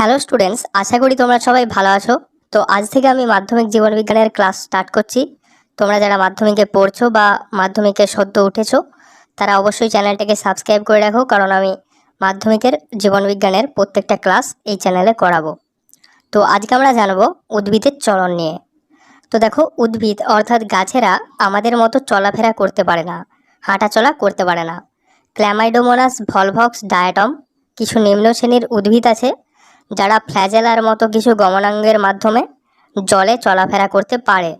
Hello students, আশা করি তোমরা সবাই ভালো আছো। তো আজ থেকে আমি মাধ্যমিক জীবন বিজ্ঞানের ক্লাস স্টার্ট করছি। তোমরা যারা মাধ্যমিকে পড়ছো বা মাধ্যমিকে সদ্য উঠেছো, তারা অবশ্যই চ্যানেলটাকে সাবস্ক্রাইব করে রাখো, কারণ আমি মাধ্যমিকের জীবন বিজ্ঞানের প্রত্যেকটা ক্লাস এই চ্যানেলে করাবো। তো আজকে আমরা জানব উদ্ভিদের চলন নিয়ে। তো দেখো, উদ্ভিদ অর্থাৎ গাছেরা আমাদের মতো চলাফেরা করতে পারে না, হাঁটাচলা করতে পারে না। ক্ল্যামাইডোমোনাস ভলভক্স ডায়াটম, কিছু নিম্ন শ্রেণির উদ্ভিদ আছে যারা ফ্ল্যাজেলার মতো কিছু গমনাঙ্গের মাধ্যমে জলে চলাফেরা করতে পারে।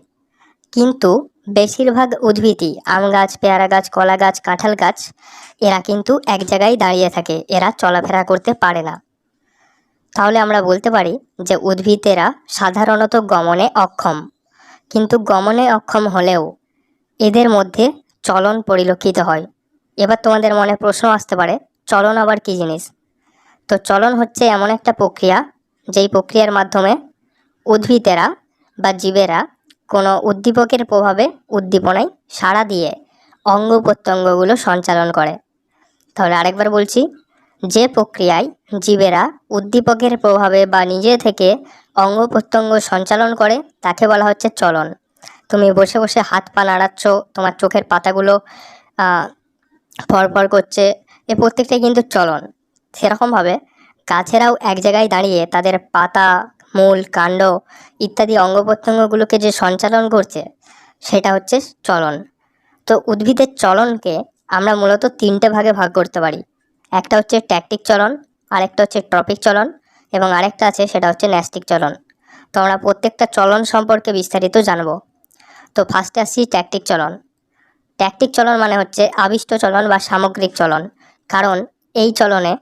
কিন্তু বেশিরভাগ উদ্ভিদই আম গাছ, পেয়ারা গাছ, কলা গাছ, কাঁঠাল গাছ, এরা কিন্তু এক জায়গায় দাঁড়িয়ে থাকে, এরা চলাফেরা করতে পারে না। তাহলে আমরা বলতে পারি যে উদ্ভিদেরা সাধারণত গমনে অক্ষম। কিন্তু গমনে অক্ষম হলেও এদের মধ্যে চলন পরিলক্ষিত হয়। এবার তোমাদের মনে প্রশ্ন আসতে পারে, চলন আবার কী জিনিস? তো চলন হচ্ছে এমন একটা প্রক্রিয়া, যেই প্রক্রিয়ার মাধ্যমে উদ্ভিদেরা বা জীবেরা কোনো উদ্দীপকের প্রভাবে উদ্দীপনায় সাড়া দিয়ে অঙ্গ প্রত্যঙ্গগুলো সঞ্চালন করে। তাহলে আরেকবার বলছি, যে প্রক্রিয়ায় জীবেরা উদ্দীপকের প্রভাবে বা নিজে থেকে অঙ্গ প্রত্যঙ্গ সঞ্চালন করে, তাকে বলা হচ্ছে চলন। তুমি বসে বসে হাত পা নাড়াচ্ছ, তোমার চোখের পাতাগুলো ফরফর করছে, এ প্রত্যেকটাই কিন্তু চলন। সেরকমভাবে গাছেরাও এক জায়গায় দাঁড়িয়ে তাদের পাতা, মূল, কাণ্ড ইত্যাদি অঙ্গ প্রত্যঙ্গগুলোকে যে সঞ্চালন করছে, সেটা হচ্ছে চলন। তো উদ্ভিদের চলনকে আমরা মূলত তিনটে ভাগে ভাগ করতে পারি। একটা হচ্ছে ট্যাকটিক চলন, আরেকটা হচ্ছে ট্রপিক চলন, এবং আরেকটা আছে সেটা হচ্ছে ন্যাস্টিক চলন। তো আমরা প্রত্যেকটা চলন সম্পর্কে বিস্তারিত জানব। তো ফার্স্টে আসছি ট্যাকটিক চলন। ট্যাকটিক চলন মানে হচ্ছে আবিষ্ট চলন বা সামগ্রিক চলন। কারণ এই চলনে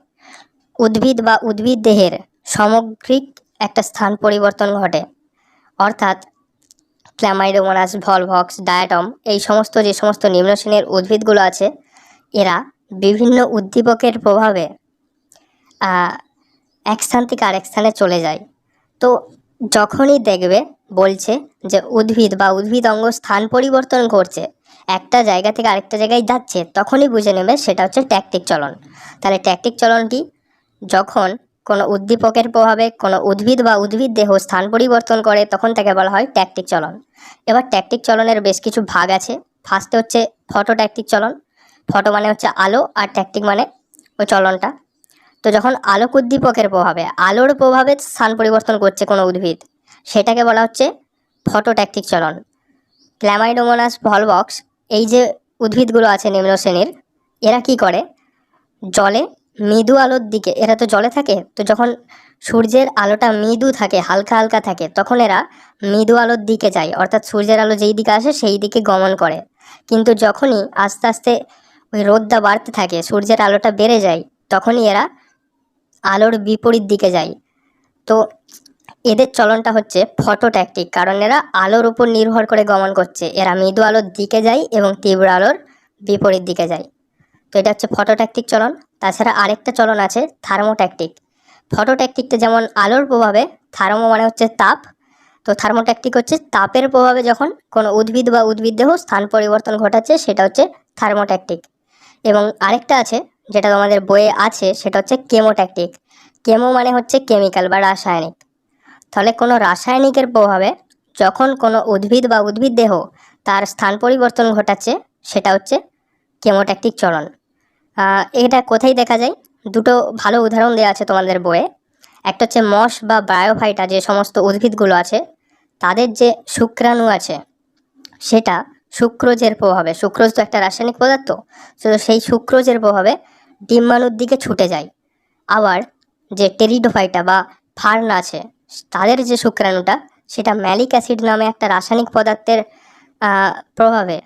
উদ্ভিদ বা উদ্ভিদ দেহের সামগ্রিক একটা স্থান পরিবর্তন ঘটে। অর্থাৎ ক্ল্যামাইডোমোনাস ভলভক্স, ডায়াটম এই সমস্ত যে সমস্ত নিম্ন শ্রেণির উদ্ভিদগুলো আছে, এরা বিভিন্ন উদ্দীপকের প্রভাবে এক স্থান থেকে আরেক স্থানে চলে যায়। তো যখনই দেখবে, বলছে যে উদ্ভিদ বা উদ্ভিদ অঙ্গ স্থান পরিবর্তন করছে একটা জায়গা থেকে আরেকটা জায়গায় যাচ্ছে, তখনই বুঝে নেবে সেটা হচ্ছে ট্যাকটিক চলন। তাহলে ট্যাকটিক চলন কি? যখন কোনো উদ্দীপকের প্রভাবে কোনো উদ্ভিদ বা উদ্ভিদ দেহ স্থান পরিবর্তন করে, তখন তাকে বলা হয় ট্যাকটিক চলন। এবার ট্যাকটিক চলনের বেশ কিছু ভাগ আছে। ফার্স্টে হচ্ছে ফটো ট্যাকটিক চলন। ফটো মানে হচ্ছে আলো আর ট্যাকটিক মানে ওই চলনটা। তো যখন আলোক উদ্দীপকের প্রভাবে, আলোর প্রভাবে স্থান পরিবর্তন করছে কোনো উদ্ভিদ, সেটাকে বলা হচ্ছে ফটোট্যাকটিক চলন। ক্ল্যামাইডোমোনাস ভলবক্স এই যে উদ্ভিদগুলো আছে নিম্ন শ্রেণির, এরা কি করে? জলে মৃদু আলোর দিকে, এরা তো জলে থাকে, তো যখন সূর্যের আলোটা মৃদু থাকে, হালকা হালকা থাকে, তখন এরা মৃদু আলোর দিকে যায়, অর্থাৎ সূর্যের আলো যেই দিকে আসে সেই দিকে গমন করে। কিন্তু যখনই আস্তে আস্তে ওই রোদটা বাড়তে থাকে, সূর্যের আলোটা বেড়ে যায়, তখনই এরা আলোর বিপরীত দিকে যায়। তো এদের চলনটা হচ্ছে ফটোট্যাকটিক, কারণ এরা আলোর উপর নির্ভর করে গমন করছে, এরা মৃদু আলোর দিকে যায় এবং তীব্র আলোর বিপরীত দিকে যায়। তো এটা হচ্ছে ফটোট্যাকটিক চলন। তাছাড়া আরেকটা চলন আছে থার্মোট্যাকটিক ফটোট্যাকটিকটা যেমন আলোর প্রভাবে, থার্মো মানে হচ্ছে তাপ। তো থার্মোট্যাকটিক হচ্ছে তাপের প্রভাবে যখন কোনো উদ্ভিদ বা উদ্ভিদ দেহ স্থান পরিবর্তন ঘটাচ্ছে, সেটা হচ্ছে থার্মোট্যাকটিক এবং আরেকটা আছে, যেটা তোমাদের বইয়ে আছে, সেটা হচ্ছে কেমোট্যাকটিক কেমো মানে হচ্ছে কেমিক্যাল বা রাসায়নিক। তাহলে কোনো রাসায়নিকের প্রভাবে যখন কোনো উদ্ভিদ বা উদ্ভিদ দেহ তার স্থান পরিবর্তন ঘটাচ্ছে, সেটা হচ্ছে কেমোট্যাকটিক চলন। এটা কোথায় দেখা যায়? দুটো ভালো উদাহরণ দেওয়া আছে তোমাদের বইয়ে। একটা হচ্ছে মস বা বায়োফাইটা, যে সমস্ত উদ্ভিদগুলো আছে, তাদের যে শুক্রাণু আছে, সেটা সুক্রোজের প্রভাবে সুক্রোজ তো একটা রাসায়নিক পদার্থ, তো সেই সুক্রোজের প্রভাবে ডিম্বাণুর দিকে ছুটে যায়। আবার যে টেরিডোফাইটা বা ফার্ন আছে, তাদের যে শুক্রাণুটা, সেটা ম্যালিক অ্যাসিড নামে একটা রাসায়নিক পদার্থের প্রভাবে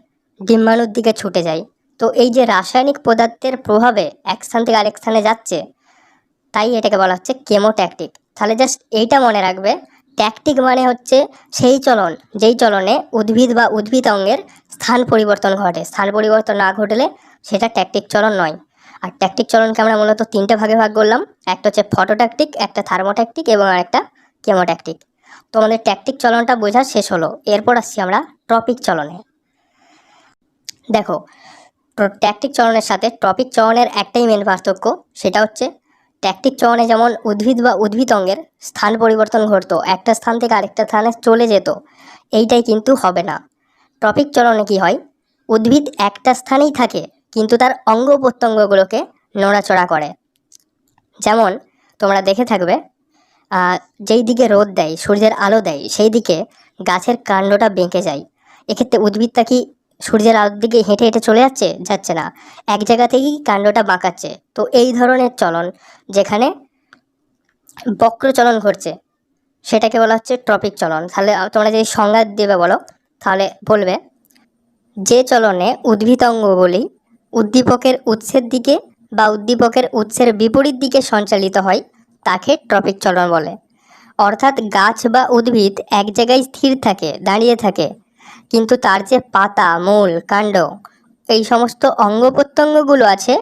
ডিম্বাণুর দিকে ছুটে যায়। তো এই যে রাসায়নিক পদার্থের প্রভাবে এক স্থান থেকে আরেক স্থানে যাচ্ছে, তাই এটাকে বলা হচ্ছে কেমোট্যাকটিক। তাহলে জাস্ট এইটা মনে রাখবে, ট্যাকটিক মানে হচ্ছে সেই চলন, যেই চলনে উদ্ভিদ বা উদ্ভিদ অঙ্গের স্থান পরিবর্তন ঘটে। স্থান পরিবর্তন না ঘটলে সেটা ট্যাকটিক চলন নয়। আর ট্যাকটিক চলনকে আমরা মূলত তিনটে ভাগে ভাগ করলাম, একটা হচ্ছে ফটোট্যাকটিক, একটা থার্মোট্যাকটিক এবং আরেকটা কেমোট্যাকটিক। তো আমাদের ট্যাকটিক চলনটা বোঝা শেষ হলো, এরপর আসছি আমরা ট্রপিক চলনে। দেখো ট্যাকটিক চলনের সাথে টপিক চলনের একটাই মেন পার্থক্য, সেটা হচ্ছে ট্যাকটিক চলনে যেমন উদ্ভিদ বা উদ্ভিদ অঙ্গের স্থান পরিবর্তন ঘটতো, একটা স্থান থেকে আরেকটা স্থানে চলে যেত, এইটাই কিন্তু হবে না। টপিক চলনে কি হয়? উদ্ভিদ একটা স্থানেই থাকে, কিন্তু তার অঙ্গ প্রত্যঙ্গগুলোকে নড়াচড়া করে। যেমন তোমরা দেখে থাকবে যেই দিকে রোদ দেয়, সূর্যের আলো দেয়, সেই দিকে গাছের কাণ্ডটা বেঁকে যায়। এক্ষেত্রে উদ্ভিদটা কি সূর্যের আলোর দিকে হেঁটে হেঁটে চলে যাচ্ছে যাচ্ছে না। এক জায়গা থেকেই কাণ্ডটা বাঁকাচ্ছে। তো এই ধরনের চলন, যেখানে বক্র চলন ঘটছে, সেটাকে বলা হচ্ছে ট্রপিক চলন। তাহলে তোমরা যদি সংজ্ঞা দেবে বলো, তাহলে বলবে, যে চলনে উদ্ভিদ অঙ্গগুলি উদ্দীপকের উৎসের দিকে বা উদ্দীপকের উৎসের বিপরীত দিকে সঞ্চালিত হয়, তাকে ট্রপিক চলন বলে। অর্থাৎ গাছ বা উদ্ভিদ এক জায়গায় স্থির থাকে, দাঁড়িয়ে থাকে কিন্তু তার যে পাতা, মূল, কাণ্ড, এই সমস্ত অঙ্গ প্রত্যঙ্গগুলো আছে,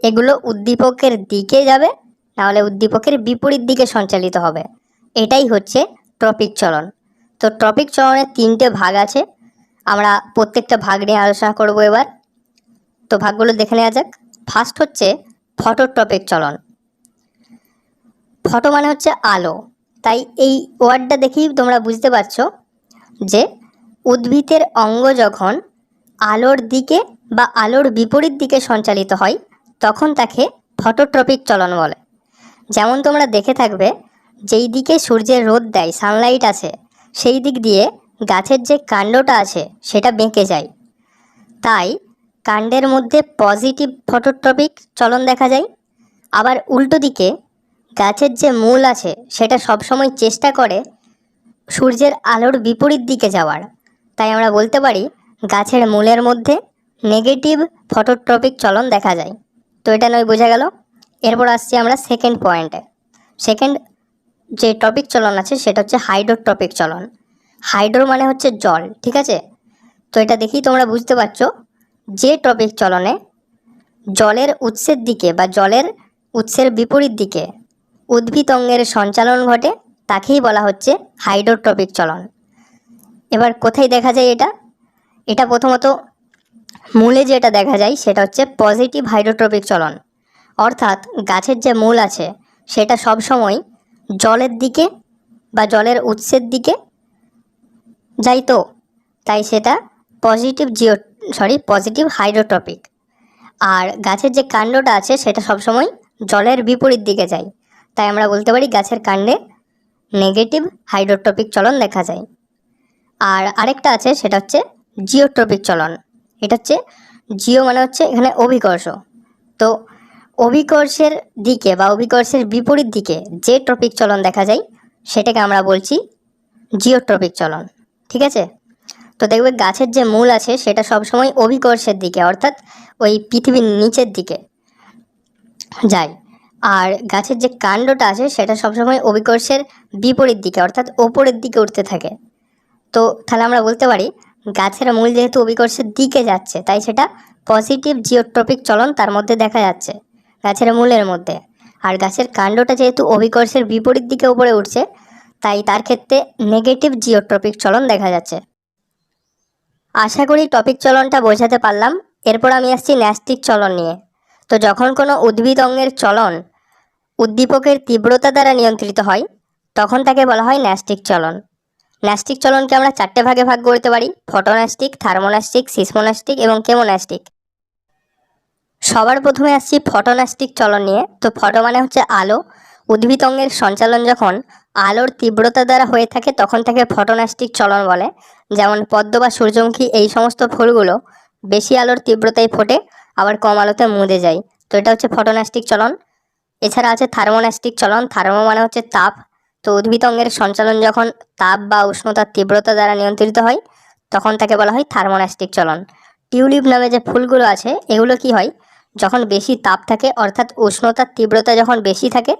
এগুলো উদ্দীপকের দিকে যাবে, নাহলে উদ্দীপকের বিপরীত দিকে সঞ্চালিত হবে। এটাই হচ্ছে ট্রপিক চলন। তো ট্রপিক চলনের তিনটে ভাগ আছে, আমরা প্রত্যেকটা ভাগ নিয়ে আলোচনা করব এবার। তো ভাগগুলো দেখে নেওয়া যাক। ফার্স্ট হচ্ছে ফটোট্রপিক চলন। ফটো মানে হচ্ছে আলো। তাই এই ওয়ার্ডটা দেখেই তোমরা বুঝতে পারছ যে উদ্ভিদের অঙ্গ যখন আলোর দিকে বা আলোর বিপরীত দিকে সঞ্চালিত হয়, তখন তাকে ফটোট্রপিক চলন বলে। যেমন তোমরা দেখে থাকবে, যেই দিকে সূর্যের রোদ দেয় সানলাইট আছে, সেই দিক দিয়ে গাছের যে কাণ্ডটা আছে, সেটা বেঁকে যায়। তাই কাণ্ডের মধ্যে পজিটিভ ফটোট্রপিক চলন দেখা যায়। আবার উল্টো দিকে গাছের যে মূল আছে, সেটা সবসময় চেষ্টা করে সূর্যের আলোর বিপরীত দিকে যাওয়ার। তাই আমরা বলতে পারি গাছের মূলের মধ্যে নেগেটিভ ফটোট্রপিক চলন দেখা যায়। তো এটা নয়, বোঝা গেল? এরপর আসছি আমরা সেকেন্ড পয়েন্টে সেকেন্ড যে টপিক চলন আছে, সেটা হচ্ছে হাইড্রোট্রপিক চলন। হাইড্রো মানে হচ্ছে জল, ঠিক আছে? তো এটা দেখেই তোমরা বুঝতে পারছ যে টপিক চলনে জলের উৎসের দিকে বা জলের উৎসের বিপরীত দিকে উদ্ভিদ অঙ্গের সঞ্চালন ঘটে, তাকেই বলা হচ্ছে হাইড্রোট্রপিক চলন। এবার কোথায় দেখা যায় এটা? এটা প্রথমত মূলে যেটা দেখা যায় সেটা হচ্ছে পজিটিভ হাইড্রোট্রপিক চলন। অর্থাৎ গাছের যে মূল আছে, সেটা সব সময় জলের দিকে বা জলের উৎসের দিকে যাই তো? তাই সেটা positive geo, sorry, positive hydrotropic. আর গাছের যে কাণ্ডটা আছে, সেটা সবসময় জলের বিপরীত দিকে যায়। তাই আমরা বলতে পারি গাছের কাণ্ডে নেগেটিভ হাইড্রোট্রপিক চলন দেখা যায়। আর আরেকটা আছে, সেটা হচ্ছে জিওট্রপিক চলন। এটা হচ্ছে জিও মানে হচ্ছে এখানে অভিকর্ষ। তো অভিকর্ষের দিকে বা অভিকর্ষের বিপরীত দিকে যে ট্রপিক চলন দেখা যায়, সেটাকে আমরা বলছি জিওট্রপিক চলন। ঠিক আছে? তো দেখবে গাছের যে মূল আছে, সেটা সবসময় অভিকর্ষের দিকে, অর্থাৎ ওই পৃথিবীর নিচের দিকে যায়। আর গাছের যে কাণ্ডটা আছে, সেটা সবসময় অভিকর্ষের বিপরীত দিকে, অর্থাৎ ওপরের দিকে উঠতে থাকে। তো তাহলে আমরা বলতে পারি গাছের মূল যেহেতু অভিকর্ষের দিকে যাচ্ছে, তাই সেটা পজিটিভ জিওট্রপিক চলন তার মধ্যে দেখা যাচ্ছে, গাছের মূলের মধ্যে। আর গাছের কাণ্ডটা যেহেতু অভিকর্ষের বিপরীত দিকে উপরে উঠছে, তাই তার ক্ষেত্রে নেগেটিভ জিওট্রপিক চলন দেখা যাচ্ছে। আশা করি টপিক চলনটা বোঝাতে পারলাম। এরপর আমি আসছি ন্যাস্টিক চলন নিয়ে। তো যখন কোনো উদ্ভিদ অঙ্গের চলন উদ্দীপকের তীব্রতা দ্বারা নিয়ন্ত্রিত হয়, তখন তাকে বলা হয় ন্যাস্টিক চলন। ন্যাস্টিক চলনকে আমরা চারটে ভাগে ভাগ করতে পারি। ফটোন্যাস্টিক থার্মোন্যাস্টিক সিসমোন্যাস্টিক এবং কেমোন্যাস্টিক সবার প্রথমে আসছি ফটোন্যাস্টিক চলন নিয়ে। তো ফটো মানে হচ্ছে আলো। উদ্ভিদ অঙ্গের সঞ্চালন যখন আলোর তীব্রতা দ্বারা হয়ে থাকে, তখন তাকে ফটোন্যাস্টিক চলন বলে। যেমন পদ্ম বা সূর্যমুখী এই সমস্ত ফুলগুলো বেশি আলোর তীব্রতায় ফোটে, আবার কম আলোতে মুদে যায়। তো এটা হচ্ছে ফটোন্যাস্টিক চলন। এছাড়া আছে থার্মোন্যাস্টিক চলন। থার্মো মানে হচ্ছে তাপ। তো উদ্ভিদ অঙ্গের সঞ্চালন যখন তাপ বা উষ্ণতার তীব্রতা দ্বারা নিয়ন্ত্রিত হয়, তখন তাকে বলা হয় থার্মোনাস্টিক চলন। টিউলিপ নামে যে ফুলগুলো আছে, এগুলো কি হয়? যখন বেশি তাপ থাকে, অর্থাৎ উষ্ণতার তীব্রতা যখন বেশি থাকে,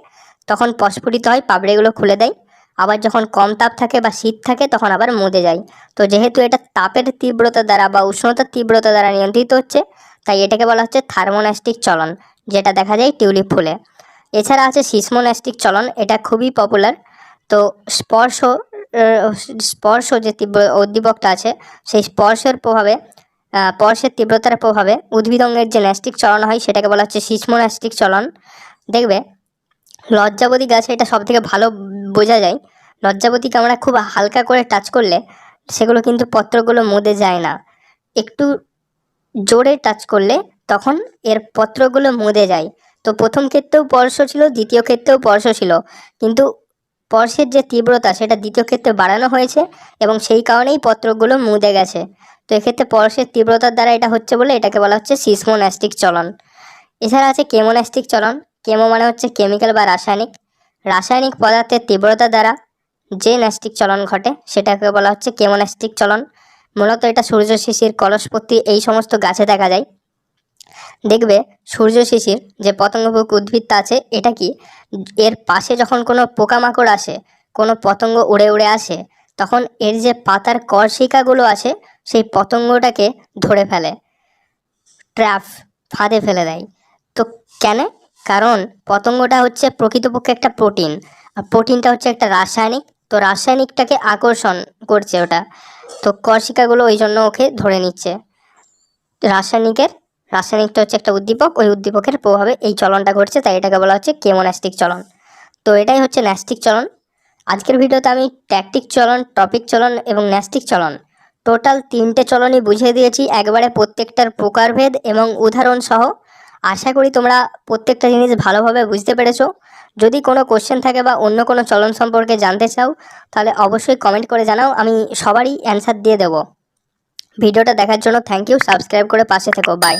তখন প্রস্ফুটিত হয়, পাবড়িগুলো খুলে দেয়। আবার যখন কম তাপ থাকে বা শীত থাকে, তখন আবার মুদে যায়। তো যেহেতু এটা তাপের তীব্রতা দ্বারা বা উষ্ণতার তীব্রতা দ্বারা নিয়ন্ত্রিত হচ্ছে, তাই এটাকে বলা হচ্ছে থার্মোনাস্টিক চলন, যেটা দেখা যায় টিউলিপ ফুলে। এছাড়া আছে সিসমোন্যাস্টিক চলন, এটা খুবই পপুলার তো স্পর্শ স্পর্শ যে তীব্র উদ্দীপকটা আছে, সেই স্পর্শের প্রভাবে স্পর্শের তীব্রতার প্রভাবে উদ্ভিদ অঙ্গের যে ন্যাস্টিক চলন হয়, সেটাকে বলা হচ্ছে সিসমোন্যাস্টিক চলন। দেখবে, লজ্জাবতী গাছে, এটা সব থেকে ভালো বোঝা যায়। লজ্জাবতীকে আমরা খুব হালকা করে টাচ করলে, সেগুলো কিন্তু পত্রগুলো মুদে যায় না। একটু জোরে টাচ করলে, তখন এর পত্রগুলো মুদে যায়। তো প্রথম ক্ষেত্রেও স্পর্শ ছিল, দ্বিতীয় ক্ষেত্রেও পরশ ছিল। কিন্তু স্পর্শের যে তীব্রতা, সেটা দ্বিতীয় ক্ষেত্রে বাড়ানো হয়েছে এবং সেই কারণেই পত্রগুলো মুদে গেছে। তো এক্ষেত্রে স্পর্শের তীব্রতার দ্বারা এটা হচ্ছে বলে এটাকে বলা হচ্ছে সিসমোনাস্টিক চলন। এছাড়া আছে কেমোন্যাস্টিক চলন। কেমো মানে হচ্ছে কেমিক্যাল বা রাসায়নিক। রাসায়নিক পদার্থের তীব্রতা দ্বারা যে ন্যাস্টিক চলন ঘটে, সেটাকে বলা হচ্ছে কেমোন্যাস্টিক চলন। মূলত এটা সূর্য শিশির কলসপত্তি, এই সমস্ত গাছে দেখা যায়। দেখবে সূর্য শিশির যে পতঙ্গভুক উদ্ভিদটা আছে, এটা কি? এর পাশে যখন কোনো পোকামাকড় আসে, কোনো পতঙ্গ উড়ে উড়ে আসে, তখন এর যে পাতার কর্ষিকাগুলো আছে, সেই পতঙ্গটাকে ধরে ফেলে, ট্র্যাপ ফাঁদে ফেলে দেয়। তো কেন? কারণ পতঙ্গটা হচ্ছে প্রকৃতপক্ষে একটা প্রোটিন, আর প্রোটিনটা হচ্ছে একটা রাসায়নিক, তো রাসায়নিকটাকে আকর্ষণ করছে ওটা। তো কর্ষিকাগুলো ওই জন্য ওকে ধরে নিচ্ছে। রাসায়নিকের রাসায়নিকটা হচ্ছে একটা উদ্দীপক, ওই উদ্দীপকের প্রভাবে এই চলনটা ঘটছে, তাই এটাকে বলা হচ্ছে কেমোন্যাস্টিক চলন। তো এটাই হচ্ছে ন্যাস্টিক চলন। আজকের ভিডিওতে আমি ট্যাকটিক চলন, টপিক চলন এবং ন্যাস্টিক চলন টোটাল তিনটে চলনই বুঝিয়ে দিয়েছি, একবারে প্রত্যেকটার প্রকারভেদ এবং উদাহরণ সহ আশা করি তোমরা প্রত্যেকটা জিনিস ভালোভাবে বুঝতে পেরেছ। যদি কোনো কোশ্চেন থাকে বা অন্য কোনো চলন সম্পর্কে জানতে চাও, তাহলে অবশ্যই কমেন্ট করে জানাও, আমি সবারই অ্যান্সার দিয়ে দেবো। ভিডিওটা দেখার জন্য থ্যাংক ইউ সাবস্ক্রাইব করে পাশে থেকো বাই